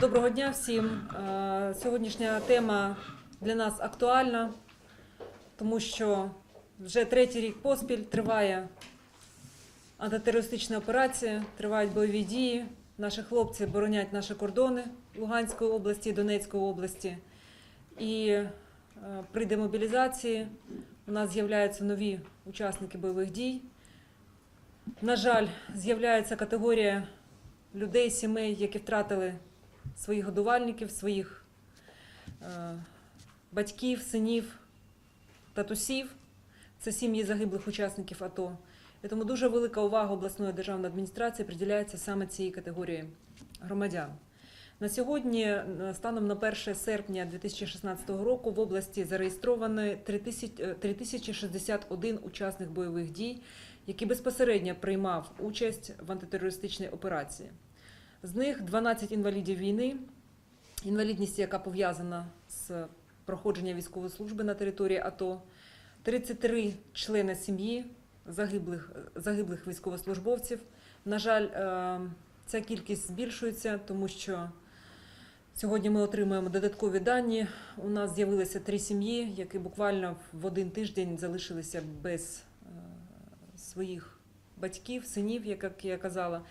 Доброго дня всім. Е, Сьогоднішня тема для нас актуальна, тому що вже третій рік поспіль триває антитерористична операція, тривають бойові дії. Наші хлопці боронять наші кордони Луганської області, Донецької області. І е, при демобілізації у нас з'являються нові учасники бойових дій. На жаль, з'являється категорія людей, сімей, які втратили своїх годувальників, своїх е, батьків, синів, татусів. Це сім'ї загиблих учасників АТО. Тому дуже велика увага обласної державної адміністрації приділяється саме цій категорії громадян. На сьогодні, е, станом на 1 серпня 2016 року, в області зареєстровано 3000 е, 3061 учасник бойових дій, який безпосередньо приймав участь в антитерористичній операції. З них 12 інвалідів війни, інвалідність, яка пов'язана з проходженням військової служби на території АТО, 33 члени сім'ї загиблих, загиблих військовослужбовців. На жаль, е, ця кількість збільшується, тому що сьогодні ми отримуємо додаткові дані. У нас з'явилися три сім'ї, які буквально в один тиждень залишилися без е, своїх батьків, синів, як я казала.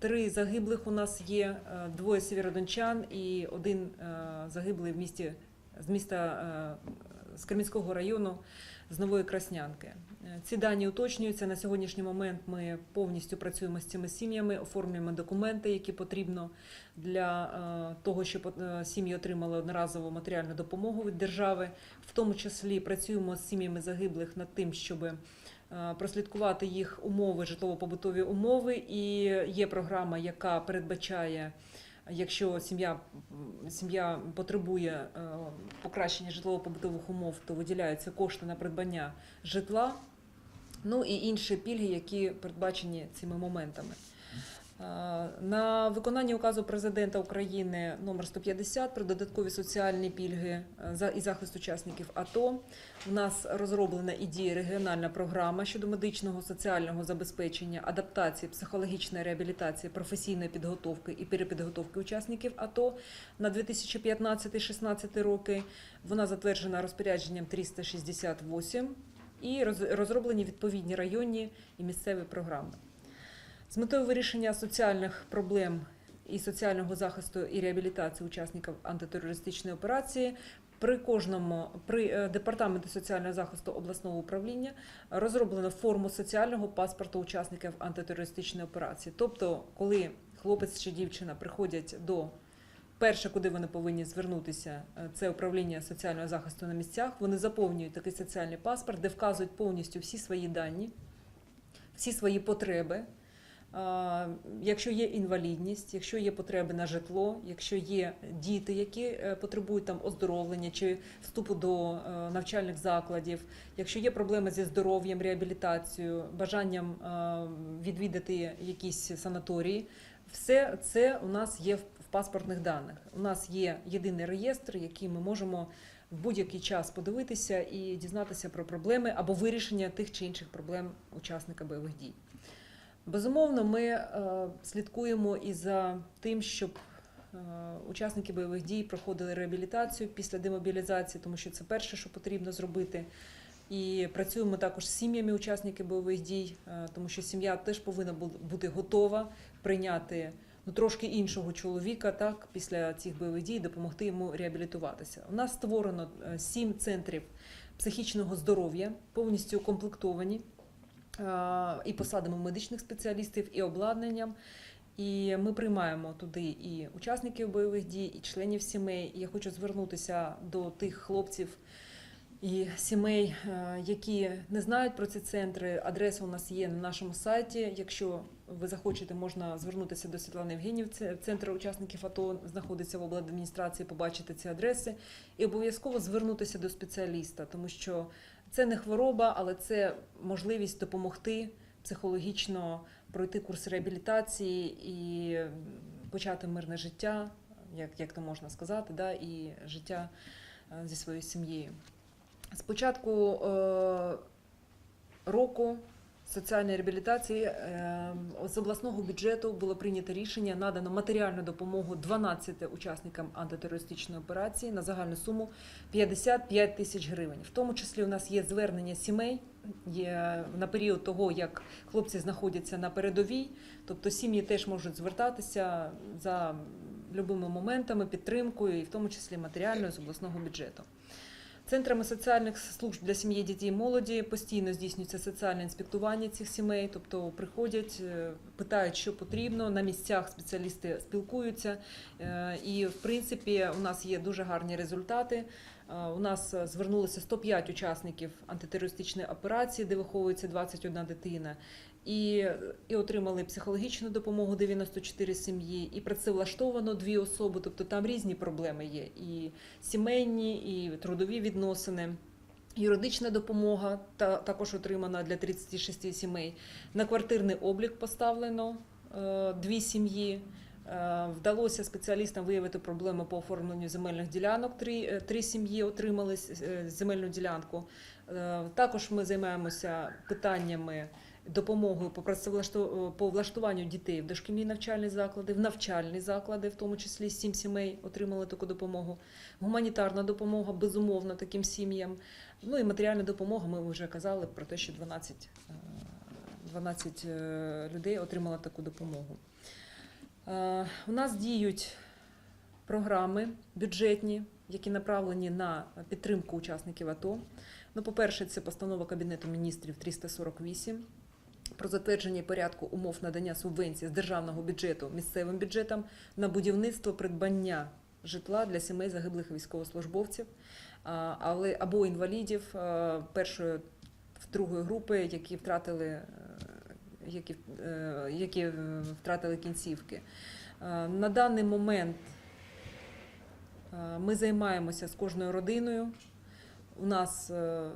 Три загиблих у нас є, е, двоє сєвєродончан і один е, загиблий в місті з міста е, з Кремінського району з Нової Краснянки. Ці дані уточнюються. На сьогоднішній момент ми повністю працюємо з цими сім'ями, оформлюємо документи, які потрібно для того, щоб сім'ї отримали одноразову матеріальну допомогу від держави. В тому числі працюємо з сім'ями загиблих над тим, щоб прослідкувати їх умови, житлово-побутові умови. І є програма, яка передбачає. Якщо сім'я сім'я потребує е, покращення житлово-побутових умов, то виділяються кошти на придбання житла, ну і інші пільги, які передбачені цими моментами. Е, На виконання указу президента України номер 150 про додаткові соціальні пільги е, і захист учасників АТО. У нас розроблена і діє регіональна програма щодо медичного соціального забезпечення, адаптації, психологічної реабілітації, професійної підготовки і перепідготовки учасників АТО на 2015-16 роки. Вона затверджена розпорядженням 368 і роз- розроблені відповідні районні і місцеві програми. З метою вирішення соціальних проблем і соціального захисту і реабілітації учасників антитерористичної операції при кожному при е, департаменті соціального захисту обласного управління розроблено форму соціального паспорту учасників антитерористичної операції. Тобто, коли хлопець чи дівчина приходять до перше, куди вони повинні звернутися, е, це управління соціального захисту на місцях. Вони заповнюють такий соціальний паспорт, де вказують повністю всі свої дані, всі свої потреби. Якщо є інвалідність, якщо є потреби на житло, якщо є діти, які е, потребують там оздоровлення чи вступу до е, навчальних закладів, якщо є проблеми зі здоров'ям, реабілітацією, бажанням е, відвідати якісь санаторії, все це у нас є в паспортних даних. У нас є єдиний реєстр, який ми можемо в будь-який час подивитися і дізнатися про проблеми або вирішення тих чи інших проблем учасника бойових дій. Безумовно, ми е, слідкуємо і за тим, щоб е, учасники бойових дій проходили реабілітацію після демобілізації, тому що це перше, що потрібно зробити. І працюємо також з сім'ями учасників бойових дій, е, тому що сім'я теж повинна бути готова прийняти ну, трошки іншого чоловіка так, після цих бойових дій, допомогти йому реабілітуватися. У нас створено сім центрів психічного здоров'я, повністю укомплектовані і посадами медичних спеціалістів, і обладнанням. І ми приймаємо туди і учасників бойових дій, і членів сімей. І я хочу звернутися до тих хлопців і сімей, е, які не знають про ці центри. Адреса у нас є на нашому сайті. Якщо ви захочете, можна звернутися до Світлани Євгенів. Це центр учасників АТО знаходиться в обладміністрації, побачити ці адреси і обов'язково звернутися до спеціаліста, тому що це не хвороба, але це можливість допомогти психологічно пройти курс реабілітації і почати мирне життя, як, як то можна сказати, да, і життя е, зі своєю сім'єю. Спочатку е, року соціальної реабілітації е, з обласного бюджету було прийнято рішення надано матеріальну допомогу 12 учасникам антитерористичної операції на загальну суму 55 тисяч гривень. В тому числі у нас є звернення сімей є на період того, як хлопці знаходяться на передовій. Тобто сім'ї теж можуть звертатися за любими моментами, підтримкою, і в тому числі матеріальною з обласного бюджету. Центрами соціальних служб для сім'ї, дітей і молоді постійно здійснюється соціальне інспектування цих сімей, тобто приходять, е, питають, що потрібно. На місцях спеціалісти спілкуються. Е, І, в принципі, у нас є дуже гарні результати. Е, У нас звернулося 105 учасників антитерористичної операції, де виховується 21 дитина. І, і отримали психологічну допомогу 94 сім'ї, і працевлаштовано дві особи. Тобто там різні проблеми є: і сімейні, і трудові відносини. Юридична допомога та також отримана для 36 сімей. На квартирний облік поставлено е, дві сім'ї. Е, Вдалося спеціалістам виявити проблеми по оформленню земельних ділянок. Три, е, три сім'ї отримали е, земельну ділянку. Також ми займаємося питаннями допомогою по по влаштуванню дітей в дошкільні навчальні заклади, в навчальні заклади, в тому числі сім сімей отримали таку допомогу. Гуманітарна допомога, безумовно, таким сім'ям. Ну і матеріальна допомога. Ми вже казали про те, що 12, е, 12 е, людей отримали таку допомогу. Е, У нас діють програми бюджетні, які направлені на підтримку учасників АТО. Ну, по-перше, це постанова Кабінету міністрів 348 про затвердження порядку умов надання субвенцій з державного бюджету місцевим бюджетам на будівництво придбання житла для сімей загиблих військовослужбовців, але або інвалідів е, першої другої групи, які втратили, які, е, які е, втратили кінцівки. Е, На даний момент ми займаємося з кожною родиною. У нас е,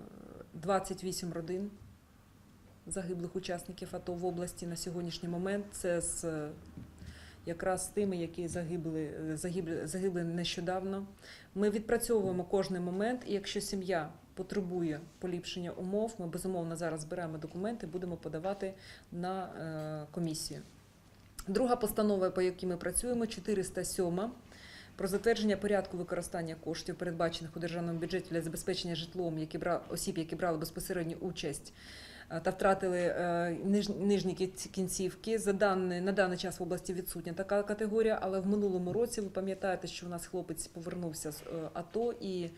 28 родин загиблих учасників АТО в області на сьогоднішній момент. Це з якраз з тими, які загибли, е, загибли, загибли нещодавно. Ми відпрацьовуємо кожний момент, і якщо сім'я потребує поліпшення умов, ми безумовно зараз зберемо документи, будемо подавати на е, комісію. Друга постанова, по якій ми працюємо, 407 про затвердження порядку використання коштів, передбачених у державному бюджеті для забезпечення житлом які бра... осіб, які брали безпосередню участь та втратили е, нижні кінцівки. За даний, на даний час в області відсутня така категорія, але в минулому році ви пам'ятаєте, що у нас хлопець повернувся з е, АТО і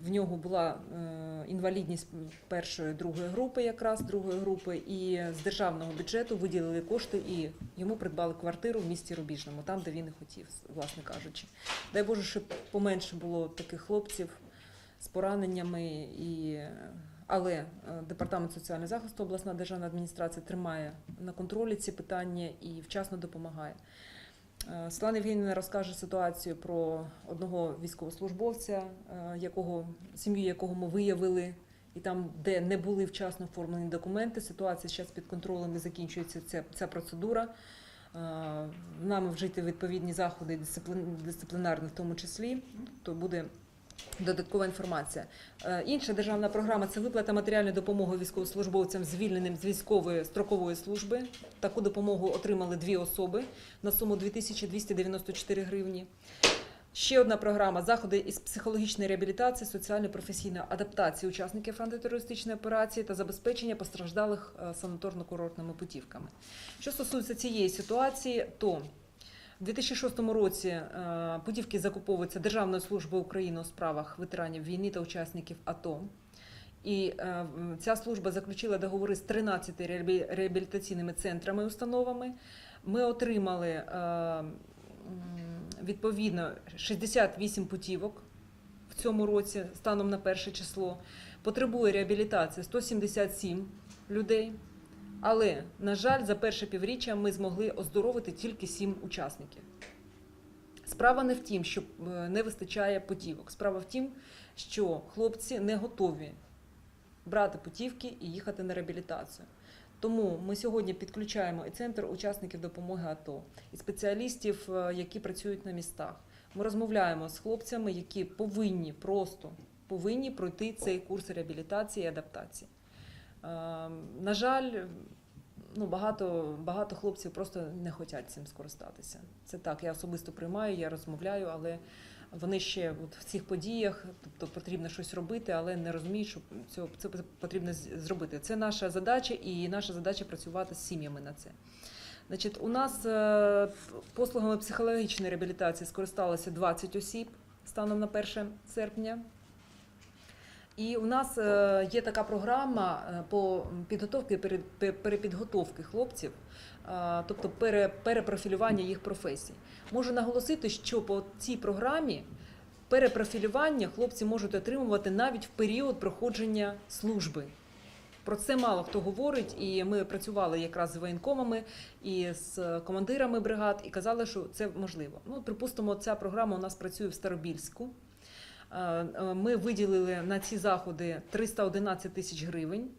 в нього була е, інвалідність першої другої групи, якраз другої групи, і з державного бюджету виділили кошти і йому придбали квартиру в місті Рубіжному, там, де він і хотів, власне кажучи. Дай Боже, щоб поменше було таких хлопців з пораненнями і. Але е, департамент соціального захисту, обласна державна адміністрація тримає на контролі ці питання і вчасно допомагає. Е, Світлана Євгенівна розкаже ситуацію про одного військовослужбовця, е, якого сім'ю якого ми виявили, і там, де не були вчасно оформлені документи. Ситуація зараз під контролем і закінчується ця, ця процедура. Нами вжити відповідні заходи дисциплін, дисциплінарні в тому числі, то буде додаткова інформація. Е, Інша державна програма це виплата матеріальної допомоги військовослужбовцям, звільненим з військової строкової служби. Таку допомогу отримали дві особи на суму 2294 гривні. Ще одна програма заходи із психологічної реабілітації, соціально-професійної адаптації учасників антитерористичної операції та забезпечення постраждалих е, санаторно-курортними путівками. Що стосується цієї ситуації, то у 2006 році е, путівки закуповуються Державною службою України у справах ветеранів війни та учасників АТО. І е, ця служба заключила договори з 13 реабілітаційними центрами і установами. Ми отримали е, відповідно 68 путівок в цьому році, станом на перше число. Потребує реабілітації 177 людей. Але, на жаль, за перше півріччя ми змогли оздоровити тільки 7 учасників. Справа не в тім, що е, не вистачає путівок. Справа в тім, що хлопці не готові брати путівки і їхати на реабілітацію. Тому ми сьогодні підключаємо і центр учасників допомоги АТО, і спеціалістів, е, які працюють на містах. Ми розмовляємо з хлопцями, які повинні просто повинні пройти цей курс реабілітації і адаптації. Е, На жаль, ну, багато, багато хлопців просто не хочуть цим скористатися. Це так, я особисто приймаю, я розмовляю, але вони ще от в цих подіях, тобто потрібно щось робити, але не розуміють, що цього це потрібно зробити. Це наша задача, і наша задача працювати з сім'ями на це. Значить, у нас е, послугами психологічної реабілітації скористалося 20 осіб станом на 1 серпня. І у нас е, є така програма е, по підготовці пере- перепідготовки хлопців, е, тобто пере- перепрофілювання їх професій. Можу наголосити, що по цій програмі перепрофілювання хлопці можуть отримувати навіть в період проходження служби. Про це мало хто говорить, і ми працювали якраз з воєнкомами і з командирами бригад, і казали, що це можливо. Ну, припустимо, ця програма у нас працює в Старобільську. Е, е, Ми виділили на ці заходи 311 тисяч гривень.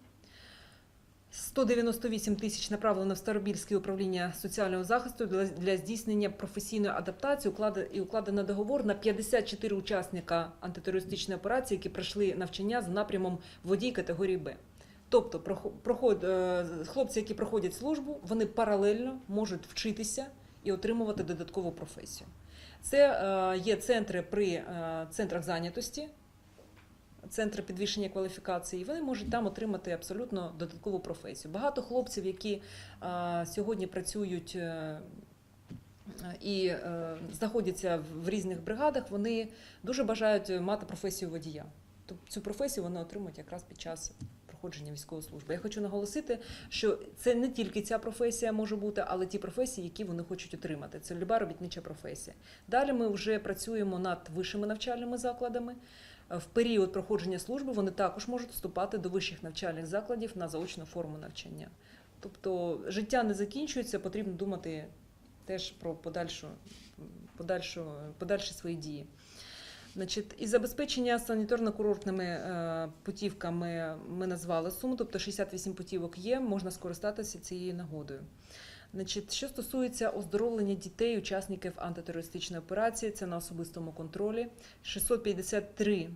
198 тисяч направлено в Старобільське управління соціального захисту для, здійснення професійної адаптації і укладено договор на 54 учасника антитерористичної операції, які пройшли навчання за напрямом водій категорії Б. Тобто, прохо- проход, е, хлопці, які проходять службу, вони паралельно можуть вчитися і отримувати додаткову професію. Це е, є центри при е, центрах зайнятості, центри підвищення кваліфікації, вони можуть там отримати абсолютно додаткову професію. Багато хлопців, які е, сьогодні працюють і знаходяться в різних бригадах, вони дуже бажають мати професію водія. Тобто цю професію вони отримують якраз під час проходження військової служби. Я хочу наголосити, що це не тільки ця професія може бути, але ті професії, які вони хочуть отримати. Це люба робітнича професія. Далі ми вже працюємо над вищими навчальними закладами. В період проходження служби вони також можуть вступати до вищих навчальних закладів на заочну форму навчання. Тобто життя не закінчується, потрібно думати теж про подальшу, подальшу, подальші свої дії. Значить, і забезпечення санітарно-курортними е, путівками ми назвали суму, тобто 68 путівок є, можна скористатися цією нагодою. Значить, що стосується оздоровлення дітей, учасників антитерористичної операції, це на особистому контролі. 653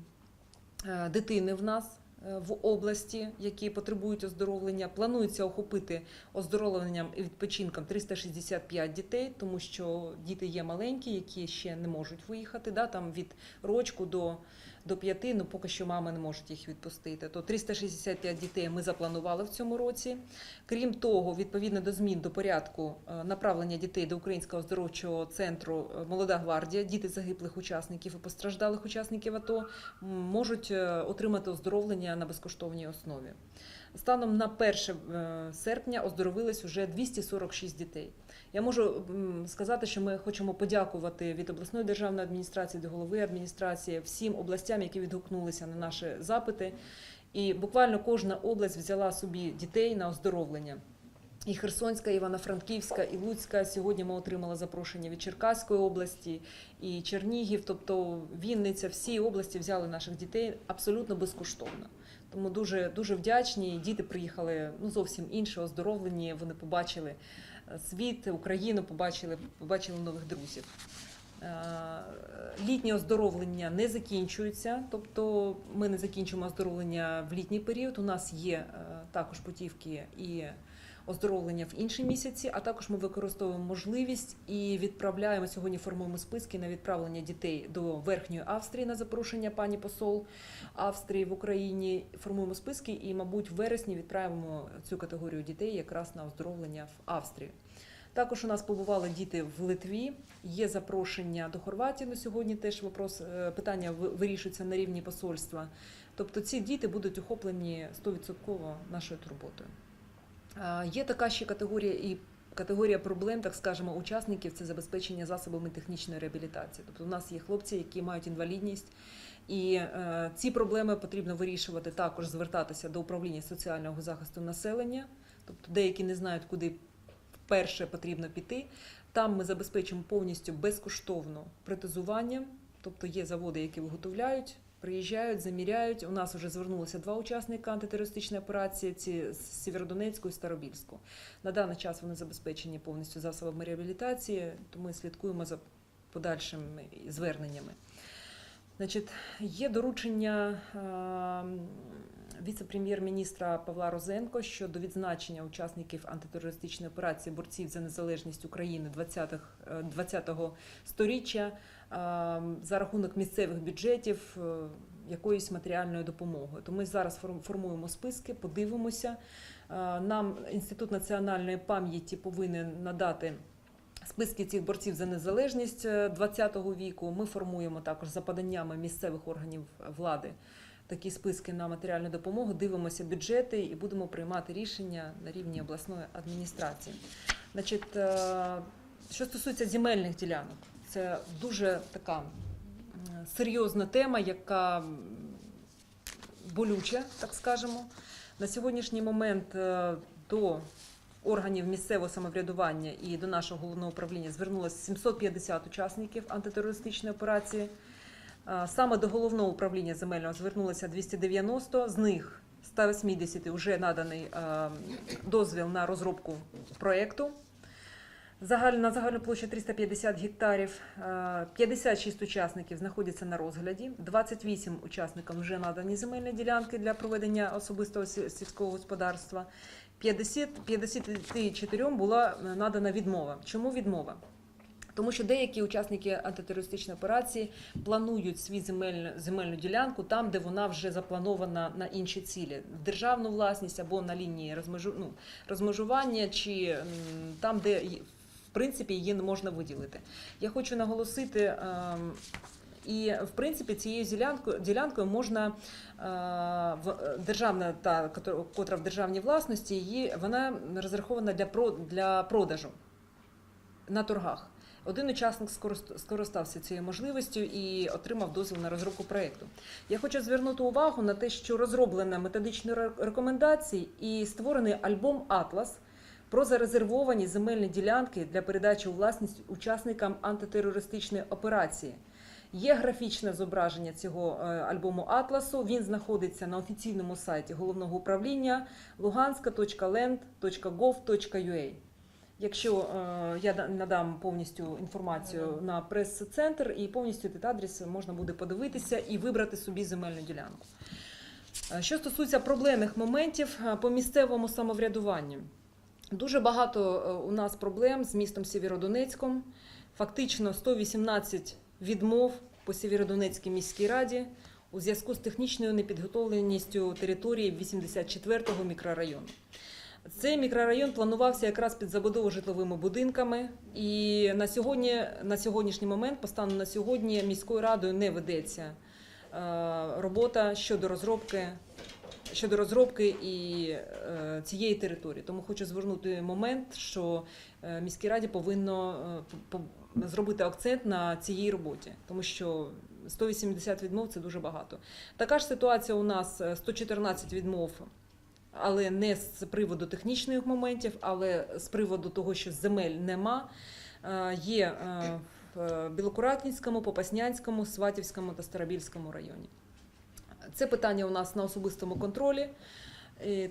е, дитини в нас в області, які потребують оздоровлення. Планується охопити оздоровленням і відпочинком 365 дітей, тому що діти є маленькі, які ще не можуть виїхати. Да, там від рочку до, до п'яти, ну поки що мами не можуть їх відпустити. То 365 дітей ми запланували в цьому році. Крім того, відповідно до змін до порядку е, направлення дітей до Українського оздоровчого центру е, Молода гвардія, діти загиблих учасників і постраждалих учасників АТО можуть е, отримати оздоровлення на безкоштовній основі. Станом на 1 е, серпня оздоровилось уже 246 дітей. Я можу сказати, що ми хочемо подякувати від обласної державної адміністрації до голови адміністрації всім областям, які відгукнулися на наші запити. І буквально кожна область взяла собі дітей на оздоровлення. І Херсонська, і Івано-Франківська, і Луцька. Сьогодні ми отримали запрошення від Черкаської області і Чернігів. Тобто Вінниця, всі області взяли наших дітей абсолютно безкоштовно. Тому дуже дуже вдячні. Діти приїхали ну зовсім інші, оздоровлені. Вони побачили е, світ, Україну, побачили, побачили нових друзів. Е, Літнє оздоровлення не закінчується, тобто ми не закінчимо оздоровлення в літній період. У нас є е, також путівки і оздоровлення в інші місяці, а також ми використовуємо можливість і відправляємо сьогодні. Формуємо списки на відправлення дітей до Верхньої Австрії на запрошення пані посол Австрії в Україні. Формуємо списки і, мабуть, в вересні відправимо цю категорію дітей якраз на оздоровлення в Австрію. Також у нас побували діти в Литві. Є запрошення до Хорватії на сьогодні. Теж вопрос е, питання вирішується на рівні посольства. Тобто ці діти будуть охоплені 100% нашою турботою. Є така ще категорія і категорія проблем, так скажемо, учасників це забезпечення засобами технічної реабілітації. Тобто у нас є хлопці, які мають інвалідність, і е, ці проблеми потрібно вирішувати також, звертатися до управління соціального захисту населення. Тобто деякі не знають, куди вперше потрібно піти. Там ми забезпечимо повністю безкоштовно протезування. Тобто є заводи, які виготовляють, приїжджають, заміряють. У нас вже звернулися два учасника антитерористичної операції: ці з Сєвєродонецьку і Старобільську. На даний час вони забезпечені повністю засобами реабілітації, тому ми слідкуємо за подальшими зверненнями. Значить, є доручення віце-прем'єр-міністра Павла Розенко щодо відзначення учасників антитерористичної операції борців за незалежність України 20-х, е, 20-го сторіччя е, за рахунок місцевих бюджетів е, якоюсь матеріальною допомогою. То ми зараз формуємо списки, подивимося. Нам інститут національної пам'яті повинен надати. Списки цих борців за незалежність 20-го віку ми формуємо також за поданнями місцевих органів влади такі списки на матеріальну допомогу, дивимося бюджети і будемо приймати рішення на рівні обласної адміністрації. Значить, е, що стосується земельних ділянок, це дуже така серйозна тема, яка болюча, так скажемо. На сьогоднішній момент е, до органів місцевого самоврядування і до нашого головного управління звернулося 750 учасників антитерористичної операції. Саме до головного управління земельного звернулося 290, з них 180 вже наданий дозвіл на розробку проєкту. На загальну площу 350 гектарів, Е, 56 учасників знаходяться на розгляді, 28 учасникам вже надані земельні ділянки для проведення особистого сільського господарства. 50, 54 була е, надана відмова. Чому відмова? Тому що деякі учасники антитерористичної операції планують свій земельну, земельну ділянку там, де вона вже запланована на інші цілі, в державну власність або на лінії розмежу, ну, розмежування, чи там, де в принципі її не можна виділити. Я хочу наголосити. ем, і в принципі цією ділянкою, ділянкою можна е, в державна та котра в державній власності, її вона розрахована для для продажу на торгах. Один учасник скорист- скористався цією можливістю і отримав дозвіл на розробку проєкту. Я хочу звернути увагу на те, що розроблено методичні ре- рекомендації і створений альбом Атлас про зарезервовані земельні ділянки для передачі у власність учасникам антитерористичної операції. Є графічне зображення цього е, альбому Атласу. Він знаходиться на офіційному сайті головного управління luganska.land.gov.ua. Якщо е, я надам повністю інформацію на прес-центр і повністю тут адрес можна буде подивитися і вибрати собі земельну ділянку. Е, Що стосується проблемних моментів е, по місцевому самоврядуванню, дуже багато у нас проблем з містом Сєвєродонецьком. Фактично 118 відмов по Сєвєродонецькій міській раді у зв'язку з технічною непідготовленістю території 84-го мікрорайону. Цей мікрорайон планувався якраз під забудову житловими будинками, і на сьогодні, на сьогоднішній момент, по стану на сьогодні, міською радою не ведеться е, робота щодо розробки. Щодо розробки і е, цієї території, тому хочу звернути момент, що е, міській раді повинно по- по- зробити акцент на цій роботі, тому що 180 відмов це дуже багато. Така ж ситуація у нас е, 114 відмов але не з приводу технічних моментів, але з приводу того, що земель нема. Е, Є е, в Білокуратницькому, Попаснянському, Сватівському та Старобільському районі. Це питання у нас на особистому контролі.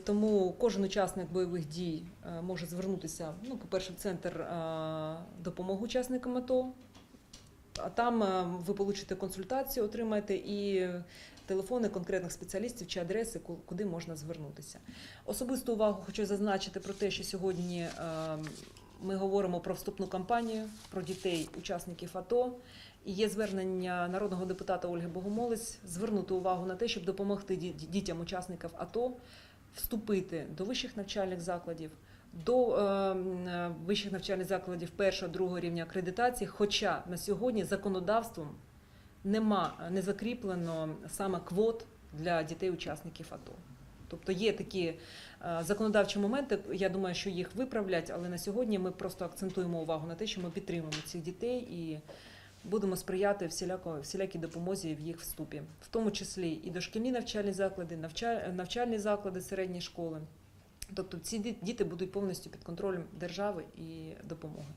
Тому кожен учасник бойових дій е, може звернутися, ну, по-перше, в центр е, допомоги учасникам АТО, а там е, ви получите консультацію, отримаєте і телефони конкретних спеціалістів чи адреси, ку- куди можна звернутися. Особисту увагу хочу зазначити про те, що сьогодні е, ми говоримо про вступну кампанію, про дітей, учасників АТО. І є звернення народного депутата Ольги Богомолець звернути увагу на те, щоб допомогти дітям учасників АТО вступити до вищих навчальних закладів, до е, е, вищих навчальних закладів першого другого рівня акредитації. Хоча на сьогодні законодавством нема не закріплено саме квот для дітей-учасників АТО. Тобто є такі е, законодавчі моменти, я думаю, що їх виправлять, але на сьогодні ми просто акцентуємо увагу на те, що ми підтримуємо цих дітей і будемо сприяти всіляко, всілякій допомозі в їх вступі, в тому числі і дошкільні навчальні заклади, навчаль- навчальні заклади середні школи. Тобто ці діти будуть повністю під контролем держави і допомоги.